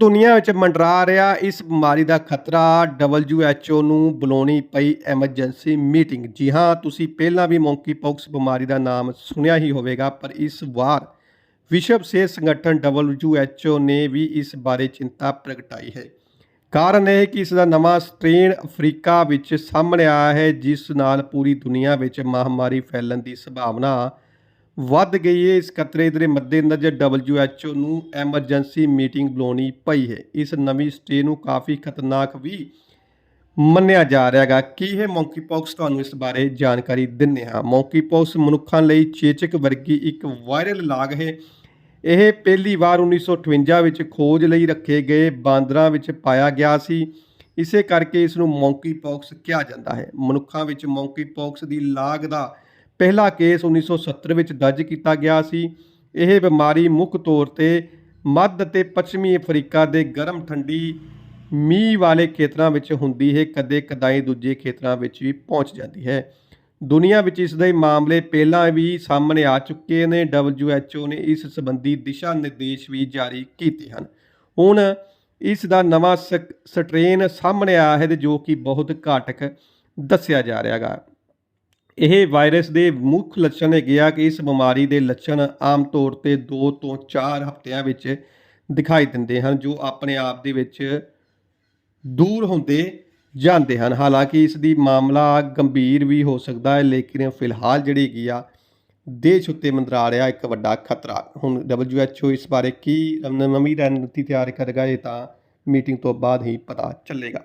ਦੁਨੀਆ ਵਿੱਚ ਮੰਡਰਾ ਰਿਹਾ, ਇਸ ਬਿਮਾਰੀ ਦਾ ਖਤਰਾ WHO ਨੂੰ ਬੁਲਾਉਣੀ ਪਈ ਐਮਰਜੈਂਸੀ ਮੀਟਿੰਗ। ਜੀ ਹਾਂ, ਤੁਸੀਂ ਪਹਿਲਾਂ ਵੀ ਮੌਂਕੀਪੌਕਸ ਬਿਮਾਰੀ ਦਾ ਨਾਮ ਸੁਣਿਆ ਹੀ ਹੋਵੇਗਾ, ਪਰ ਇਸ ਵਾਰ ਵਿਸ਼ਵ ਸਿਹਤ ਸੰਗਠਨ WHO ਨੇ ਵੀ ਇਸ ਬਾਰੇ ਚਿੰਤਾ ਪ੍ਰਗਟਾਈ ਹੈ। ਕਾਰਨ ਇਹ ਕਿ ਇਸ ਦਾ ਨਵਾਂ ਸਟ੍ਰੇਨ ਅਫਰੀਕਾ ਵਿੱਚ ਸਾਹਮਣੇ ਆਇਆ ਹੈ, ਜਿਸ ਨਾਲ ਪੂਰੀ ਦੁਨੀਆ ਵਿੱਚ ਮਹਾਮਾਰੀ ਫੈਲਣ ਦੀ ਸੰਭਾਵਨਾ ਵੱਧ ਗਈ ਹੈ। ਇਸ ਖਤਰੇ ਦੇ ਮੱਦੇਨਜ਼ਰ WHO ਨੂੰ ਐਮਰਜੈਂਸੀ ਮੀਟਿੰਗ ਬੁਲਾਉਣੀ ਪਈ ਹੈ। ਇਸ ਨਵੀਂ ਸਟ੍ਰੇਨ ਨੂੰ ਕਾਫੀ ਖਤਰਨਾਕ ਵੀ ਮੰਨਿਆ ਜਾ ਰਿਹਾ ਹੈਗਾ। ਕੀ ਹੈ ਮੌਂਕੀਪੌਕਸ ਤੁਹਾਨੂੰ ਇਸ ਬਾਰੇ ਜਾਣਕਾਰੀ ਦਿੰਨੇ ਹਾਂ। ਮੌਂਕੀਪੌਕਸ ਮਨੁੱਖਾਂ ਲਈ ਚੇਚਕ ਵਰਗੀ ਇੱਕ ਵਾਇਰਲ ਲਾਗ ਹੈ। ਇਹ ਪਹਿਲੀ ਵਾਰ 1958 ਵਿੱਚ ਖੋਜ ਲਈ ਰੱਖੇ ਗਏ ਬਾਂਦਰਾਂ ਵਿੱਚ ਪਾਇਆ ਗਿਆ ਸੀ। ਇਸੇ ਕਰਕੇ ਇਸ ਨੂੰ ਮੌਂਕੀਪੌਕਸ ਕਿਹਾ ਜਾਂਦਾ ਹੈ। ਮਨੁੱਖਾਂ ਵਿੱਚ ਮੌਂਕੀਪੌਕਸ ਦੀ ਲਾਗ ਦਾ ਪਹਿਲਾ ਕੇਸ 1970 ਵਿੱਚ ਦਰਜ ਕੀਤਾ ਗਿਆ ਸੀ। ਇਹ ਬਿਮਾਰੀ ਮੁੱਖ ਤੌਰ ਤੇ ਮੱਧ ਅਤੇ ਪੱਛਮੀ ਅਫਰੀਕਾ ਦੇ ਗਰਮ ਠੰਡੀ ਮੀਂਹ ਵਾਲੇ ਖੇਤਰਾਂ ਵਿੱਚ ਹੁੰਦੀ ਹੈ। ਕਦੇ ਕਦਾਈ ਦੂਜੇ ਖੇਤਰਾਂ ਵਿੱਚ ਵੀ ਪਹੁੰਚ ਜਾਂਦੀ ਹੈ। ਦੁਨੀਆ ਵਿੱਚ ਇਸ ਦੇ ਮਾਮਲੇ ਪਹਿਲਾਂ ਵੀ ਸਾਹਮਣੇ ਆ ਚੁੱਕੇ ਨੇ। WHO ਨੇ ਇਸ ਸੰਬੰਧੀ ਦਿਸ਼ਾ ਨਿਰਦੇਸ਼ ਵੀ ਜਾਰੀ ਕੀਤੇ ਹਨ। ਹੁਣ ਇਸ ਦਾ ਨਵਾਂ ਸਕ- ਸਟ੍ਰੇਨ ਸਾਹਮਣੇ ਆਇਆ ਹੈ ਤੇ ਜੋ ਕਿ ਬਹੁਤ ਘਾਤਕ ਦੱਸਿਆ ਜਾ ਰਿਹਾ ਹੈਗਾ ਇਹ ਵਾਇਰਸ ਦੇ ਮੁੱਖ ਲੱਛਣ ਹੈਗੇ ਆ ਕਿ ਇਸ ਬਿਮਾਰੀ ਦੇ ਲੱਛਣ ਆਮ ਤੌਰ ਤੇ 2 ਤੋਂ 4 ਹਫ਼ਤਿਆਂ ਵਿੱਚ ਦਿਖਾਈ ਦਿੰਦੇ ਹਨ, ਜੋ ਆਪਣੇ ਆਪ ਦੇ ਵਿੱਚ ਦੂਰ ਹੁੰਦੇ ਜਾਂਦੇ ਹਨ। ਹਾਲਾਂਕਿ ਇਸ ਦੀ ਮਾਮਲਾ ਗੰਭੀਰ ਵੀ ਹੋ ਸਕਦਾ ਹੈ, ਲੇਕਿਨ ਫਿਲਹਾਲ ਜਿਹੜੀ ਹੈਗੀ ਆ, ਦੇਸ਼ ਉੱਤੇ ਮੰਦਰਾ ਰਿਹਾ ਇੱਕ ਵੱਡਾ ਖਤਰਾ। ਹੁਣ WHO ਇਸ ਬਾਰੇ ਕੀ ਨਵੀਂ ਰਣਨੀਤੀ ਤਿਆਰ ਕਰੇਗਾ, ਇਹ ਤਾਂ ਮੀਟਿੰਗ ਤੋਂ ਬਾਅਦ ਹੀ ਪਤਾ ਚੱਲੇਗਾ।